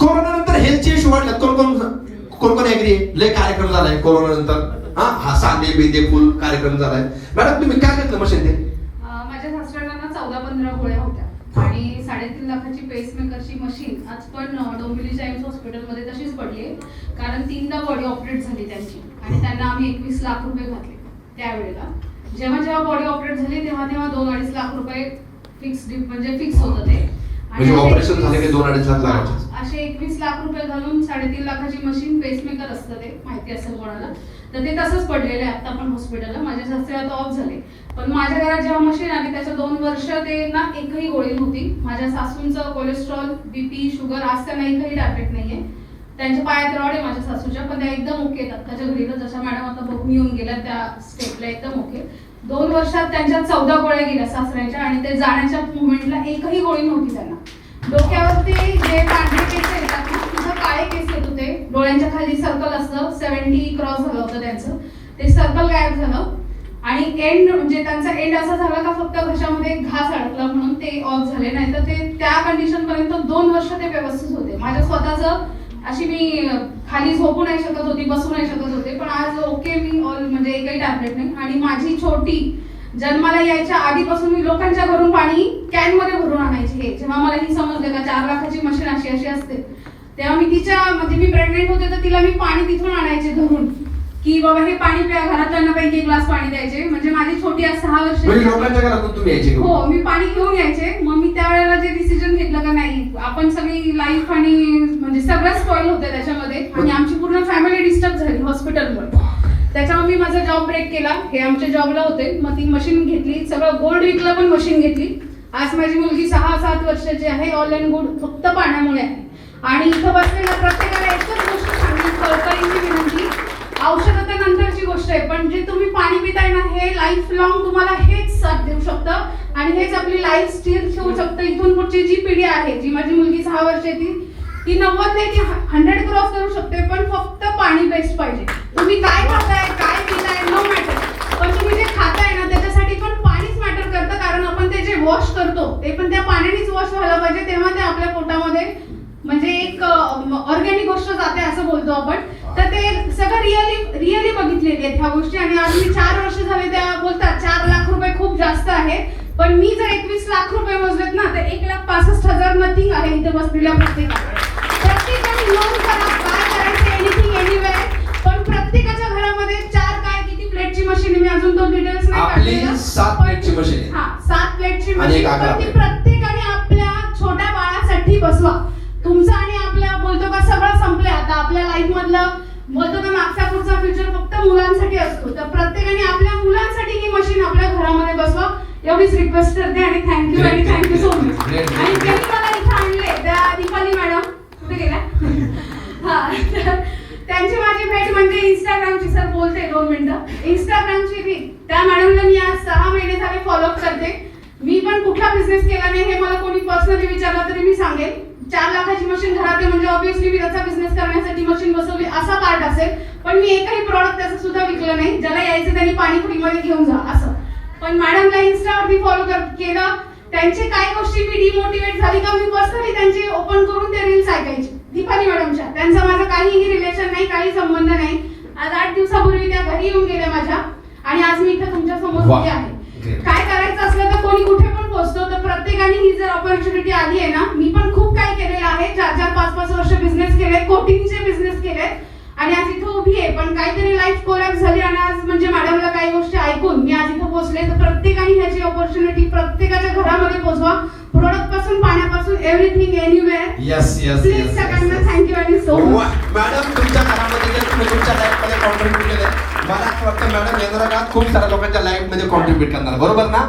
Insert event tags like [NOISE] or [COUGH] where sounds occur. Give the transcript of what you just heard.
Corona नंतर हेल्थचे issue वाढले. कोण कोण कोण कोण ऍग्री लय कार्यक्रम झालाय कोरोना नंतर हा हा साधे बिंदे फुल कार्यक्रम झालाय. मॅडम तुम्ही काय घेतलं मशीन ते माझ्या सासऱ्यांना ना चौदा पंधरा गोळ्या होत्या. आणि साडेतीन लाखाची पेसमेकरची मशीन आज पण डोंबिवली जाईम्स हॉस्पिटलमध्ये तशीच पडली. आहे कारण तीनदा बॉडी ऑपरेट झाली त्यांची. आणि त्यांना आम्ही एकवीस लाख रुपये घातले त्यावेळेला. जेव्हा जेव्हा बॉडी ऑपरेट झाली तेव्हा तेव्हा दोन अडीच लाख रुपये फिक्स म्हणजे फिक्स होतं ते. आणि म्हणजे असे ऑपरेशन झाले की दोन अडीच लाख लागायचे? लाख रुपये घालून साडेतीन लाखाची मशीन पेसमेकर असतं ते माहिती असेल कोणाला. तर ते तसंच पडलेलं आहे आता पण हॉस्पिटलला माझे सासरे आता ऑफ झाले. पण माझ्या घरात जेव्हा मशीन आली त्याच्या दोन वर्ष ते ना एकही गोळी नव्हती. माझ्या सासूंचं कोलेस्ट्रॉल बीपी शुगर आज त्यांना एकही टॅबलेट नाहीये. त्यांच्या पायात रॉड आहे माझ्या सासूच्या पण त्या एकदम ओके येतात त्याच्या घरी जशा मॅडम आता बघून येऊन गेल्या त्या स्टेपला एकदम ओके दोन वर्षात त्यांच्या चौदा गोळ्या गेल्या सासऱ्यांच्या आणि ते जाण्याच्या मुवमेंटला एकही गोळी नव्हती त्यांना. डोक्यावरती जे पांढरे केस येतात ना तिथं काळे केस येत होते. डोळ्यांच्या खाली सर्कल असतं सेव्हन्टी क्रॉस झालं होतं त्यांचं. ते सर्कल गायब झालं. आणि एंड म्हणजे त्यांचा एंड असा झाला का फक्त घशामध्ये घास अडकला म्हणून ते ऑफ झाले. नाही तर ते त्या कंडिशन पर्यंत दोन वर्ष ते व्यवस्थित होते. माझ्या स्वतःचं अशी मी खाली झोपू नाही शकत होती बसू नाही शकत होते. पण आज ओके मी ऑल म्हणजे एकही टॅबलेट नाही. आणि माझी छोटी जन्माला यायच्या आधीपासून मी लोकांच्या घरून पाणी कॅनमध्ये भरून आणायचे हे. जेव्हा मला ही समजलं का चार लाखाची मशीन अशी अशी असते तेव्हा मी तिच्या म्हणजे मी प्रेग्नेंट होते तर तिला मी पाणी तिथून आणायचे धरून की बाबा हे पाणी प्या घरातल्यांना पैकी एक ग्लास पाणी द्यायचे. म्हणजे माझी छोटी आज सहा वर्ष म्हणजे? हो मी पाणी घेऊन यायचे. मग मी त्यावेळेला जे डिसिजन घेतलं का नाही आपण सगळी लाईफ आणि म्हणजे सगळं स्पॉइल होते त्याच्यामध्ये. आणि आमची पूर्ण फॅमिली डिस्टर्ब झाली हॉस्पिटलमुळे त्याच्यामुळे मी माझा जॉब ब्रेक केला. हे आमच्या जॉबला होते. मग ती मशीन घेतली. सगळं गोल्ड विकलं पण मशीन घेतली. आज माझी मुलगी सहा सात वर्षाची आहे. ऑल अँड गुड फक्त पाण्यामुळे आहे. आणि इथं बसलेल्या प्रत्येकाला एकच गोष्ट सांगली कळकळीची विनंती. औषधं तर नंतरची गोष्ट आहे. पण जे तुम्ही पाणी पिताय ना हे लाईफ लॉंग तुम्हाला हेच साथ देऊ शकतं. आणि हेच आपली लाईफ स्थिर ठेवू शकतं. इथून पुढची जी पिढी आहे जी माझी मुलगी सहा वर्षाची ती नव्वद नाही ती हंड्रेड क्रॉस करू शकते. पण फक्त पाणी बेस्ट पाहिजे. वॉश व्हायला पाहिजे तेव्हा ते आपल्या पोटामध्ये म्हणजे एक ऑर्गॅनिक गोष्ट जाते असं बोलतो आपण. तर ते सगळं रिअली रिअली बघितलेली आहेत ह्या गोष्टी. आणि आज मी चार वर्ष झाले त्या बोलतात चार लाख रुपये खूप जास्त आहे. पण मी जर एकवीस लाख रुपये मोजलेत ना तर एक लाख पासष्ट हजार नथिंग आहे इथे बसलेल्या प्रत्येकाकडे प्रत्येकाने नोंद करा काय करायचं एनिथिंग पण प्रत्येकाच्या घरामध्ये चार काय किती प्लेटची मशीन मी अजून तो डिटेल्स नाही काढलेलं. सात प्लेटची आहे. हा सात प्लेटची आणि एक मशीन अकरा पण ती प्लेट. बसवा. तुमचं आणि आपल्या बोलतो का सगळं संपलंय आता. आपल्या लाईफ मधलं बोलतो का मागचा पुढचा फ्युचर फक्त मुलांसाठी असतो. तर प्रत्येकाने आपल्या मुलांसाठी ही मशीन आपल्या घरामध्ये बसवा. एवढीच रिक्वेस्ट करते आणि थँक्यू आणि थँक्यू सो मच आणि. ज्यांनी मला इथं आणले त्या दीपाली मॅडम कुठे गेल्या? [LAUGHS] हा त्यांची माझी भेट म्हणजे इंस्टाग्रामची सर बोलते दोन मिनिटं. इंस्टाग्रामची रील त्या मॅडमला मी आज सहा महिने झाले फॉलोअप करते. मी पण कुठला बिझनेस केला पर्सनली विचारलं तरी मी सांगेन. चार लाखाची मशीन घरात म्हणजे ऑब्विसली मी त्याचा बिझनेस करण्यासाठी मशीन बसवली असा पार्ट असेल. पण मी एकही प्रॉडक्ट त्याचं सुद्धा विकलं नाही. ज्याला यायचं त्यांनी पाणी फ्रीमध्ये घेऊन जा असं. पण मॅडमला इन्स्टावरती फॉलो केलं. त्यांचे काही गोष्टी मी डिमोटिवेट झाली का मी पर्सनली त्यांचे ओपन करून ते रील्स ऐकायचे. दीपाली मॅडमच्या त्यांचा माझा काहीही रिलेशन नाही काही संबंध नाही. आज आठ दिवसापूर्वी त्या घरी येऊन गेल्या माझ्या. आणि आज मी इथं तुमच्यासमोर आहे. काय करायचं असलं तर कोणी कुठे पण पोहोचतो तर प्रत्येकाने ही जर ऑपॉर्च्युनिटी आली आहे ना मी पण खूप काही केलेलं आहे. चार चार पाच पाच वर्ष बिझनेस केले कोटींचे बिझनेस केले आणि आज इथं उभी आहे. पण काहीतरी लाईफ कोलॅप्स झाली आणि आज म्हणजे मॅडमला काही गोष्टी ऐकून मी आज इथं पोहोचले. तर प्रत्येकाने ह्याची ऑपॉर्च्युनिटी प्रत्येकाच्या घरामध्ये पोहोचवा. प्रोडक्टपासून पाण्यापासून everything anywhere Yes, yes, please सगळ्यांना. थँक्यू आणि सो मॅडम तुमच्या घरामध्ये तुमच्या लाईफमध्ये कॉन्ट्रीब्युट केलंय मला असं वाटतं मॅडम काळात खूप साऱ्या लोकांच्या लाईफमध्ये कॉन्ट्रीब्युट करणार. बरोबर ना?